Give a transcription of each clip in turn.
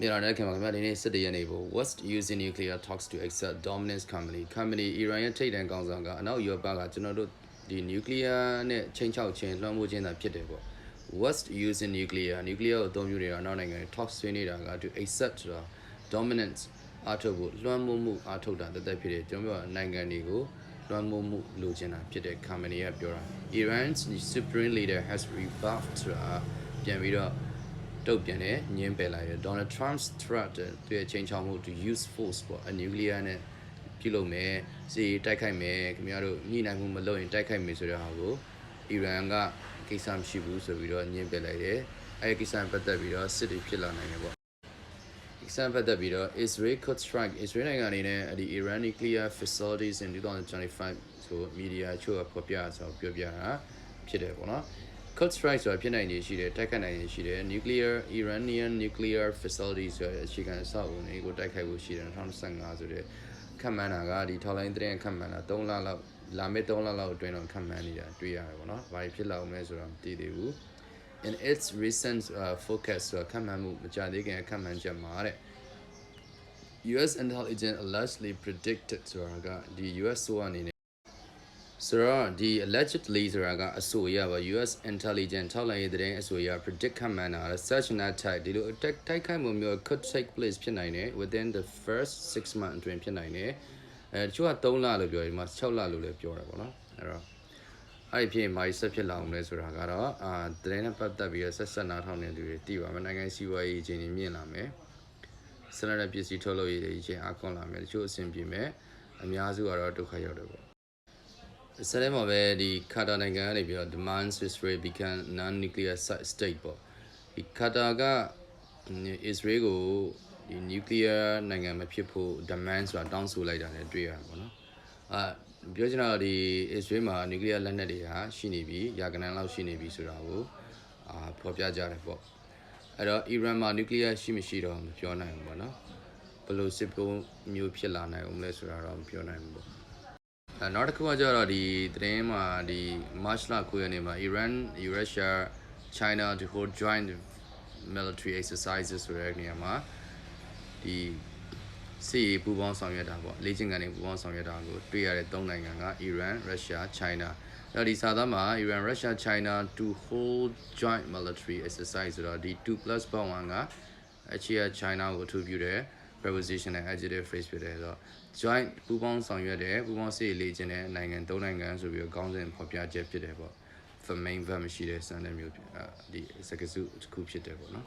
မြန်မာနိုင်ငံမှာခင်ဗျာဒီနေ့စစ်တရနေဖို့ West using nuclear talks to exert dominance company company Iran ရဲ့ထိပ်တန်းကောင်ဆောင်ကအနောက်ဥရောပကကျွန်တော်တို့ဒီ nuclear နဲ့ချိန်ချောက်ခြင်းလွှမ်းမိုးခြင်းသာဖြစ်တယ်ပေါ့ West using nuclear nuclear ကိုအသုံးပြုနေတာအနောက်နိုင်ငံတွေ talks ဆွေးနေတာက to exert ဆိုတာ dominance အားထုတ်ဖို့လွှမ်းမိုးမှုအားထုတ်တာတသက်ဖြစ်တယ်ကျွန်တော်တို့ကနိုင်ငံတွေကိုလွှမ်းမိုးမှုလိုချင်တာဖြစ်တဲ့ company ကပြောတာ Iran's supreme leader has rebuffed ဆိုတာပြန်ပြီးတော့ တုတ်ပြန်တယ်ညင်းပယ်လိုက်တယ် Donald Trump's threat သူရဲ့ချိန်ချောက်မှု to use force ပေါ့အနျူကလ িয়ার နဲ့ပြုလုပ်မယ်စီတိုက်ခိုက်မယ်ခင်ဗျားတို့ညှိနှိုင်းမှုမလုပ်ရင်တိုက်ခိုက်မယ်ဆိုတဲ့ဟာကိုအီရန်ကကိစ္စမရှိဘူးဆိုပြီးတော့ညင်းပယ်လိုက်တယ်အဲဒီကိစ္စနဲ့ပတ်သက်ပြီးတော့စစ်တွေဖြစ်လာနိုင်တယ်ပေါ့ exam ပတ်သက်ပြီးတော့ Israel could strike Israel နိုင်ငံအနေနဲ့ဒီ Iran nuclear facilities in 2025ဆို media ချို့ကဖော်ပြဆိုပြောပြတာဖြစ်တယ်ပေါ့နော် could strike ဆိုတာဖြစ်နိုင်နေရှိတယ်တိုက်ခတ်နိုင်နေရှိတယ် nuclear Iranian nuclear facilities ဆိုတဲ့အခြေခံအဆောက်အဦတွေကိုတိုက်ခိုက်ဖို့ရှိတယ်2025ဆိုတဲ့ခန့်မှန်းတာကဒီထောက်လိုင်းသတင်းခန့်မှန်းတာ3လလောက်လာမယ့်3လလောက်အတွင်းတော့ခန့်မှန်းနေတာတွေ့ရတယ်ပေါ့နော်။ဘာဖြစ်လာအောင်လဲဆိုတာမသိသေးဘူး။ in its recent uh, focus ဆိုတာခန့်မှန်းမှုမကြသေးခင်ခန့်မှန်းချက်မှာတဲ့ US intelligence allegedly predicted ဆိုတာကဒီ US ဆိုအနေနဲ့ ဆိုတော့ဒီ allegedly ဆိုတာကအဆိုအရပါ US intelligence ထောက်လှမ်းရေးသတင်းအဆိုအရ predict ခန့်မှန်းတာ such an attack ဒီလို attack တိုက်ခိုက်မှုမျိုး could take place ဖြစ်နိုင်တယ် within the first 6 months အတွင်းဖြစ်နိုင်တယ်အဲတချို့က3လလို့ပြောတယ်ဒီမှာ6လလို့လည်းပြောတယ်ပေါ့နော်အဲ့တော့အဲ့ဒီဖြစ်ရင်မာကြီးဆက်ဖြစ်လာအောင်လဲဆိုတာကတော့အာသတင်းနဲ့ပတ်သက်ပြီးတော့ဆက်ဆက်နားထောင်နေသူတွေသိပါမယ်နိုင်ငံစီးပွားရေးအခြေအနေမြင့်လာမယ်စနစ်ပစ္စည်းထုတ်လုပ်ရေးတွေအချင်းအခွန်လာမယ်တချို့အဆင်ပြေမယ်အများစုကတော့ဒုက္ခရောက်တယ်ပေါ့ စတဲ့မှာပဲဒီကာတာနိုင်ငံကနေပြီးတော့ demands Israel become non-nuclear state ပေါ့ဒီကာတာက Israel ကိုဒီ nuclear နိုင်ငံမဖြစ်ဖို့ demand ဆိုတာတောင်းဆိုလိုက်တာလည်းတွေ့ရတယ်ပေါ့နော်အာပြောချင်တာကဒီ Israel မှာ nuclear လက်နက်တွေဟာရှိနေပြီရာကနန်းလောက်ရှိနေပြီဆိုတာကိုအာဖော်ပြကြတယ်ပေါ့အဲ့တော့ Iran မှာ nuclear ရှိမရှိတော့မပြောနိုင်ဘူးပေါ့နော်ဘယ်လိုစစ်ပုံမျိုးဖြစ်လာနိုင်အောင်လဲဆိုတာတော့မပြောနိုင်ဘူးပေါ့အဲ နောက်တစ်ခုကကျတော့ဒီသတင်းမှာဒီ March လ9ရက်နေ့မှာ Iran, Russia, China to hold joint military exercises ဆိုတဲ့နေရာမှာဒီစစ်ရေးပူးပေါင်းဆောင်ရွက်တာပေါ့လေ့ကျင့်ခန်းတွေပူးပေါင်းဆောင်ရွက်တာကိုတွေ့ရတဲ့သုံးနိုင်ငံက Iran, Russia, China အဲ့ဒီစာသားမှာ Iran, Russia, China to hold joint military exercise ဆိုတော့ဒီ2ပေါင်း1ကအချီက China ကိုအထူးပြုတယ် preposition နဲ့ adjective phrase ဖြစ်တယ်ဆိုတော့ joint ပူးပေါင်းဆောင်ရွက်တဲ့ပူးပေါင်းစစ်ရေးလေ့ကျင့်တဲ့နိုင်ငံသုံးနိုင်ငံဆိုပြီးတော့ခေါင်းစဉ်ဖော်ပြချက်ဖြစ်တယ်ပေါ့ for main verb မရှိတဲ့ sentence မျိုးဖြစ်အဲဒီစကားစုတစ်ခုဖြစ်တယ်ပေါ့နော်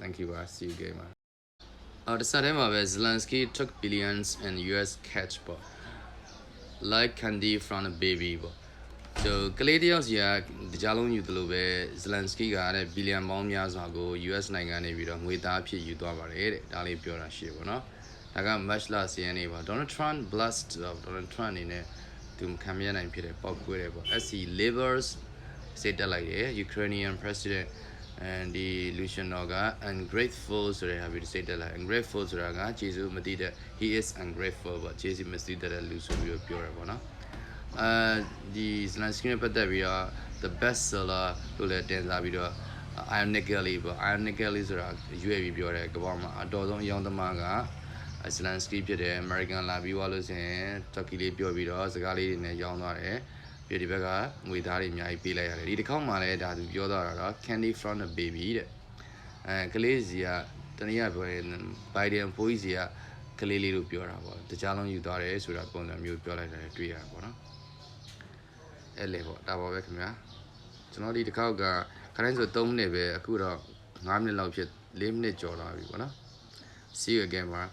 thank you ပါ see you again ပါအော်ဒီစတဲ့မှာပဲ Zelensky took billions in US catch ပေါ့ like candy from a baby ပေါ့ ဆိုကလေးတယောက်စီကကြားလုံးယူသလိုပဲ Zelensky ကတဲ့ဘီလီယံပေါင်းများစွာကို US နိုင်ငံနေပြီးတော့ငွေသားအဖြစ်ယူသွားပါတယ်တဲ့ဒါလေးပြောတာရှိတယ်ပေါ့နော်ဒါက match လာစီယန်နေပါ Donald Trump blast Donald Trump အနေနဲ့သူခံမရနိုင်ဖြစ်တဲ့ပောက်ကွဲတယ်ပေါ့ SC Labors စိတ်တက်လိုက်တယ် Ukrainian president and ဒီ Luciano က ungrateful ဆိုတဲ့ဟာပြီးစိတ်တက်လိုက် ungrateful ဆိုတာကကျေးဇူးမသိတဲ့ he is ungrateful ပေါ့ကျေးဇူးမသိတဲ့လူဆိုပြီးတော့ပြောရပါတော့ အဲဒီ Zelensky နဲ့ပတ်သက်ပြီးတော့ the best seller လို့လည်းတင်စားပြီးတော့ Iron Nickel ပေါ့ Iron Nickel ဆိုတာရွေးပြီးပြောတယ်ကမ္ဘာမှာအတော်ဆုံးအယောင်သမားက Zelensky ဖြစ်တယ် American လာပြီးသွားလို့ဆိုရင် Turkey လေးပြောပြီးတော့စကားလေးတွေနဲ့ရောင်းသွားတယ်ပြီးဒီဘက်ကငွေသားတွေအများကြီးပေးလိုက်ရတယ်ဒီတစ်ခေါက်မှလည်းဒါသူပြောသွားတာတော့ candy from a baby တဲ့အဲကလေးစီကတနည်းအားဖြင့် Biden ဖိုးကြီးစီကကလေးလေးလို့ပြောတာပေါ့တခြားလုံးယူသွားတယ်ဆိုတာပုံစံမျိုးပြောလိုက်တာတွေ့ရတာပေါ့နော် အဲ့လေပေါ့ဒါပါပဲခင်ဗျာကျွန်တော်ဒီတစ်ခေါက်ကခရိုင်းဆို3မိနစ်ပဲအခုတော့5မိနစ်လောက်ဖြစ်4မိနစ်ကျော်လာပြီပေါ့နော် see you again mark